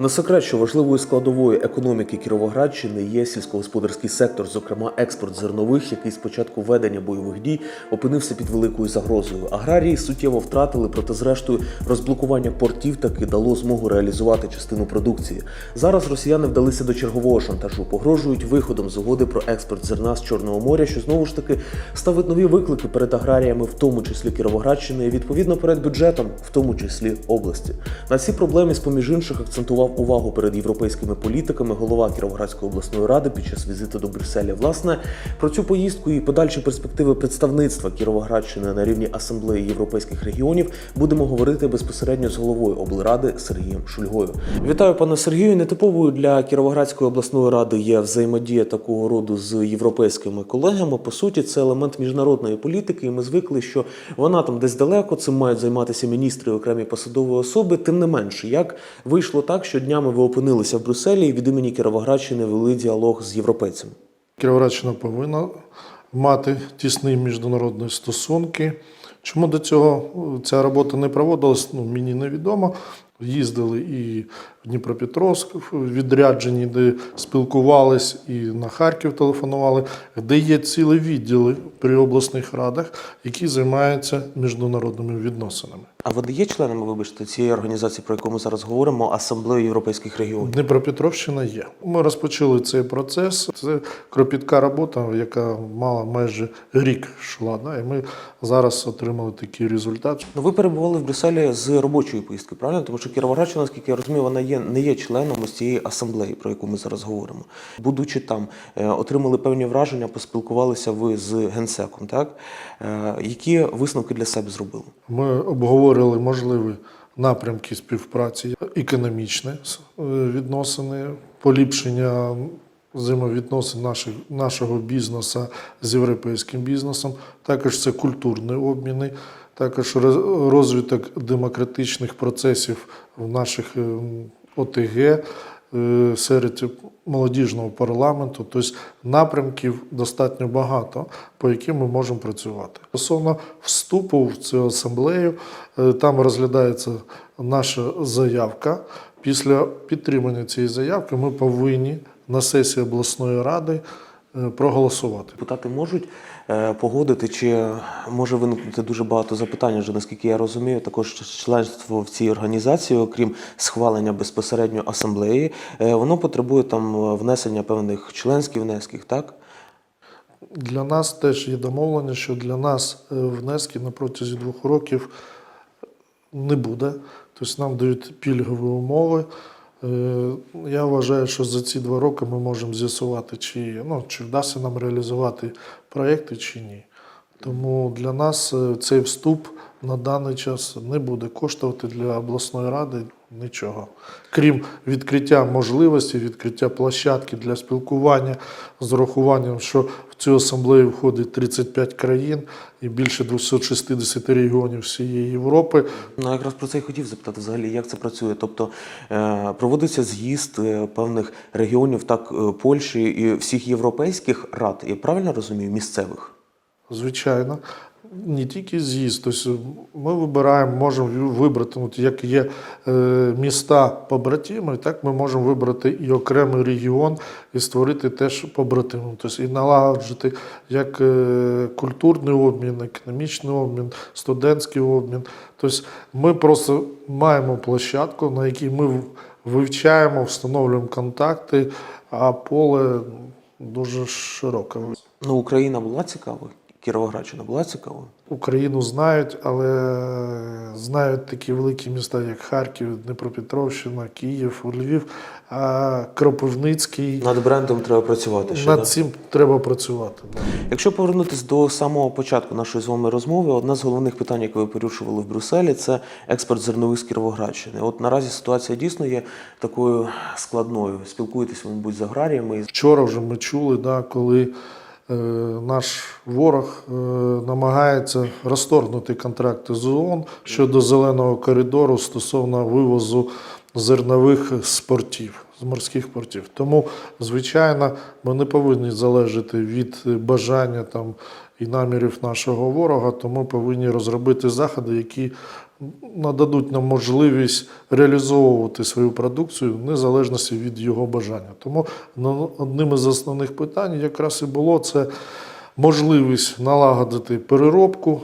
Не секрет, що важливою складовою економіки Кіровоградщини є сільськогосподарський сектор, зокрема експорт зернових, який з початку ведення бойових дій опинився під великою загрозою. Аграрії суттєво втратили, проте зрештою розблокування портів таки дало змогу реалізувати частину продукції. Зараз росіяни вдалися до чергового шантажу, погрожують виходом з угоди про експорт зерна з Чорного моря, що знову ж таки ставить нові виклики перед аграріями, в тому числі Кіровоградщини, і відповідно перед бюджетом, в тому числі області. На ці проблеми, з поміж інших, акцентував увагу перед європейськими політиками голова Кіровоградської обласної ради під час візиту до Брюсселя. Власне про цю поїздку і подальші перспективи представництва Кіровоградщини на рівні асамблеї європейських регіонів будемо говорити безпосередньо з головою облради Сергієм Шульгою. Вітаю, пане Сергію. Нетиповою для Кіровоградської обласної ради є взаємодія такого роду з європейськими колегами. По суті, це елемент міжнародної політики, і ми звикли, що вона там десь далеко. Цим мають займатися міністри окремі посадові особи. Тим не менше, як вийшло так, що днями ви опинилися в Брюсселі і від імені Кіровоградщини вели діалог з європейцями. Кіровоградщина повинна мати тісні міжнародні стосунки. Чому до цього е, ця робота не проводилась, ну, мені невідомо. Їздили і Дніпропетровськ в відрядженні, де спілкувались, і на Харків телефонували, де є цілі відділи при обласних радах, які займаються міжнародними відносинами. А ви є членами, вибачте, цієї організації, про яку ми зараз говоримо, асамблеї європейських регіонів? Дніпропетровщина є. Ми розпочали цей процес. Це кропітка робота, яка мала майже рік йшла. Да? І ми зараз отримали такий результат. Ну, ви перебували в Брюсселі з робочої поїздки, правильно? Тому що Кіровоградщина, наскільки я розумію, вона є не є членом ось цієї асамблеї, про яку ми зараз говоримо. Будучи там, е, отримали певні враження, поспілкувалися ви з генсеком. Так Е, які висновки для себе зробили? Ми обговорили можливі напрямки співпраці, економічні е, відносини, поліпшення взаємовідносин наших, нашого бізнесу з європейським бізнесом. Також це культурні обміни, також роз- розвиток демократичних процесів в наших е, ОТГ. е, Серед молодіжного парламенту, тобто напрямків достатньо багато, по яким ми можемо працювати. Стосовно вступу в цю асамблею, е, там розглядається наша заявка. Після підтримання цієї заявки ми повинні на сесії обласної ради проголосувати. Депутати можуть е, погодити, чи може виникнути дуже багато запитань, вже наскільки я розумію, також членство в цій організації, окрім схвалення безпосередньо асамблеї, е, воно потребує там е, внесення певних членських внесків, так? Для нас теж є домовлення, що для нас е, внески на протязі двох років не буде. Тобто нам дають пільгові умови. Е, Я вважаю, що за ці два роки ми можемо з'ясувати, чи, ну, чи вдасться нам реалізувати проекти чи ні. Тому для нас е, цей вступ на даний час не буде коштувати для обласної ради нічого. Крім відкриття можливості, відкриття площадки для спілкування з урахуванням, що в цю асамблею входить 35 країн і більше 260 регіонів всієї Європи. Ну, якраз про це і хотів запитати взагалі, як це працює. Тобто е, проводиться з'їзд е, певних регіонів, так е, Польщі і всіх європейських рад, я правильно розумію, місцевих? Звичайно, не тільки з'їзд. Тобто ми вибираємо, можемо вибрати, от як є е, міста побратими, так ми можемо вибрати і окремий регіон і створити теж побратимом. Тобто і налагоджити як е, культурний обмін, економічний обмін, студентський обмін. Тобто ми просто маємо площадку, на якій ми вивчаємо, встановлюємо контакти, а поле дуже широке. Ну, Україна була цікава, Кіровоградщина була цікавою. Україну знають, але знають такі великі міста, як Харків, Дніпропетровщина, Київ, Львів, а Кропивницький. Над брендом треба працювати. Ще, Над да? цим треба працювати. да. Якщо повернутися до самого початку нашої з вами розмови, одне з головних питань, яке ви порушували в Брюсселі, це експорт зернових з Кіровоградщини. От наразі ситуація дійсно є такою складною. Спілкуєтесь, ви, мабуть, з аграріями. Вчора вже ми чули, да, коли наш ворог е, намагається розторгнути контракти з ООН щодо зеленого коридору стосовно вивозу зернових з портів, з морських портів. Тому, звичайно, ми не повинні залежати від бажання там і намірів нашого ворога, тому повинні розробити заходи, які нададуть нам можливість реалізовувати свою продукцію в незалежності від його бажання. Тому одним із основних питань якраз і було це можливість налагодити переробку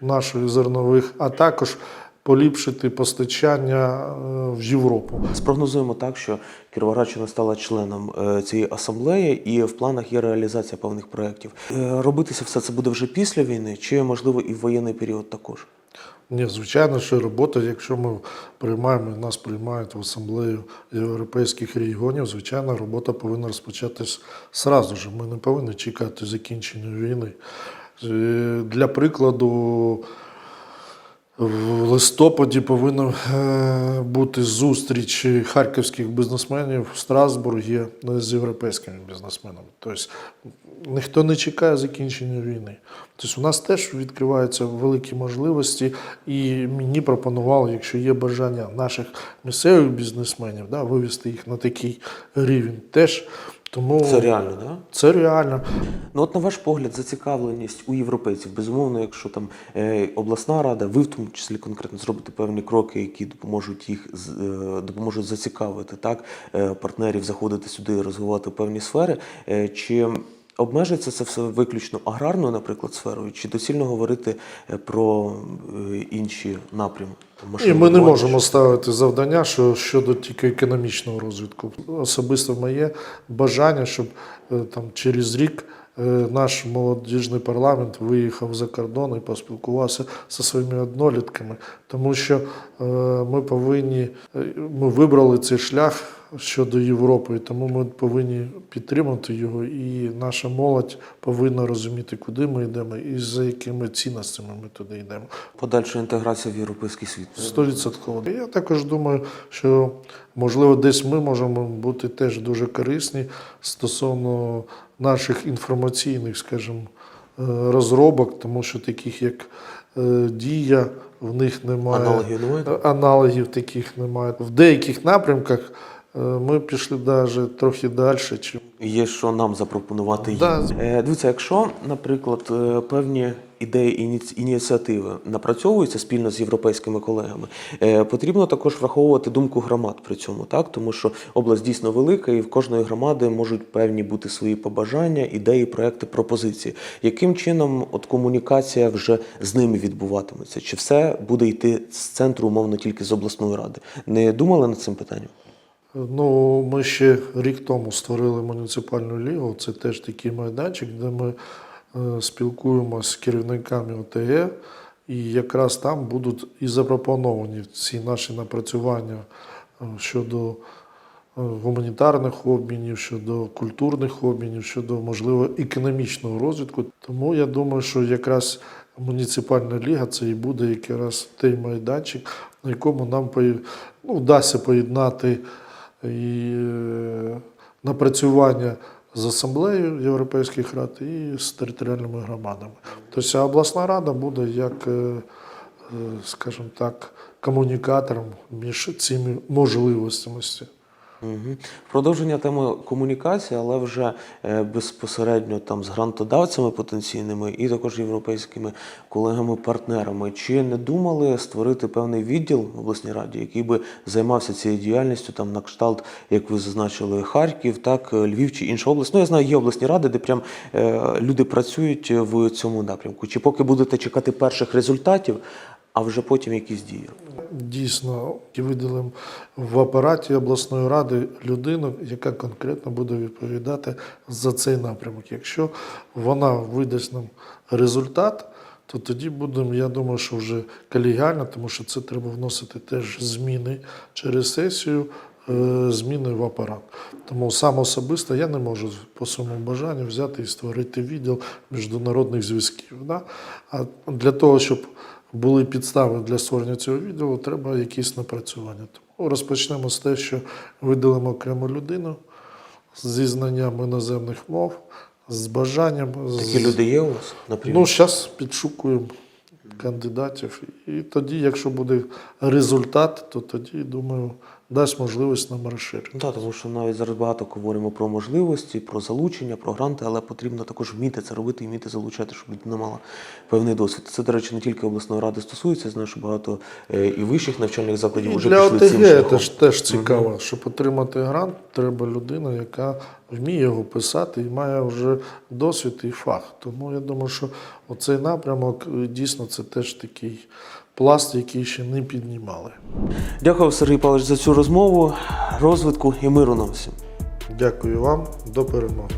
наших зернових, а також поліпшити постачання е, в Європу. Спрогнозуємо так, що Кіровоградщина стала членом е, цієї асамблеї, і в планах є реалізація певних проєктів. Е, Робитися все це буде вже після війни, чи можливо і в воєнний період також? Ні, звичайно, що робота, якщо ми приймаємо, нас приймають в асамблею європейських регіонів, звичайно, робота повинна розпочатись сразу ж. Ми не повинні чекати закінчення війни. Для прикладу, в листопаді повинна е, бути зустріч харківських бізнесменів в Страсбургі з європейськими бізнесменами. Тобто ніхто не чекає закінчення війни. Тобто у нас теж відкриваються великі можливості, і мені пропонували, якщо є бажання наших місцевих бізнесменів, да, вивести їх на такий рівень теж. Тому Це реально. Да? Це реально. Ну, от на ваш погляд, зацікавленість у європейців, безумовно, якщо там е, обласна рада, ви в тому числі конкретно зробите певні кроки, які допоможуть їх е, допоможуть зацікавити так е, партнерів заходити сюди і розвивати певні сфери. Е, чи обмежиться це все виключно аграрною, наприклад, сферою, чи доцільно говорити е, про е, інші напрями? І ми не можемо ставити завдання, що щодо тільки економічного розвитку. Особисто моє бажання, щоб е, там через рік наш молодіжний парламент виїхав за кордон і поспілкувався зі своїми однолітками, тому що ми повинні, ми вибрали цей шлях щодо Європи, і тому ми повинні підтримати його, і наша молодь повинна розуміти, куди ми йдемо і за якими цінностями ми туди йдемо. Подальша інтеграція в європейський світ. Стовідсотково. Я також думаю, що можливо десь ми можемо бути теж дуже корисні стосовно наших інформаційних, скажімо, е, розробок, тому що таких як е, дія, в них немає Аналогів? Аналогів таких немає. В деяких напрямках ми пішли даже трохи далі, чим Є що нам запропонувати їм. Да. Е, Дивіться, якщо, наприклад, е, певні ідеї ініці- ініціативи напрацьовуються спільно з європейськими колегами, е, потрібно також враховувати думку громад при цьому, так тому що область дійсно велика, і в кожної громади можуть певні бути свої побажання, ідеї, проекти, пропозиції. Яким чином от комунікація вже з ними відбуватиметься? Чи все буде йти з центру, умовно тільки з обласної ради? Не думали над цим питанням? Ну, ми ще рік тому створили муніципальну лігу. Це теж такий майданчик, де ми е, спілкуємося з керівниками ОТГ, і якраз там будуть і запропоновані ці наші напрацювання е, щодо е, гуманітарних обмінів, щодо культурних обмінів, щодо можливо економічного розвитку. Тому я думаю, що якраз муніципальна ліга це і буде якраз той майданчик, на якому нам ну, вдасться поєднати і е, напрацювання з асамблеєю європейських рад і з територіальними громадами. Тобто обласна рада буде як, е, е, скажімо так, комунікатором між цими можливостями. Продовження теми комунікації, але вже е, безпосередньо там з грантодавцями потенційними і також європейськими колегами-партнерами. Чи не думали створити певний відділ в обласній раді, який би займався цією діяльністю, там на кшталт, як ви зазначили, Харків, так, е, Львів чи інша область? Ну, я знаю, є обласні ради, де прям е, люди працюють в цьому напрямку. Чи поки будете чекати перших результатів, а вже потім якісь дії? Дійсно, виділимо в апараті обласної ради людину, яка конкретно буде відповідати за цей напрямок. Якщо вона видасть нам результат, то тоді будемо, я думаю, що вже колегіально, тому що це треба вносити теж зміни через сесію, е, зміни в апарат. Тому сам особисто я не можу по своєму бажанню взяти і створити відділ міжнародних зв'язків. Да? А для того, щоб були підстави для створення цього відділу, треба якісь напрацювання. Тому розпочнемо з те, що виділимо окрему людину зі знанням іноземних мов, з бажанням. з- люди є у вас? Наприклад? Ну, зараз підшукуємо кандидатів. І тоді, якщо буде результат, то тоді, думаю, дасть можливість нам розширити. Так, тому що навіть зараз багато говоримо про можливості, про залучення, про гранти, але потрібно також вміти це робити і вміти залучати, щоб людина мала певний досвід. Це, до речі, не тільки обласної ради стосується, я знаю, що багато е, і вищих навчальних закладів вже пішли цим ОТГ шляхом. теж, теж цікаво, щоб отримати грант, треба людина, яка вміє його писати і має вже досвід і фах. Тому я думаю, що оцей напрямок е, дійсно це теж такий пласт, який ще не піднімали. Дякую, Сергій Павлович, за цю розмову, розвитку і миру нам всім. Дякую вам, до перемоги.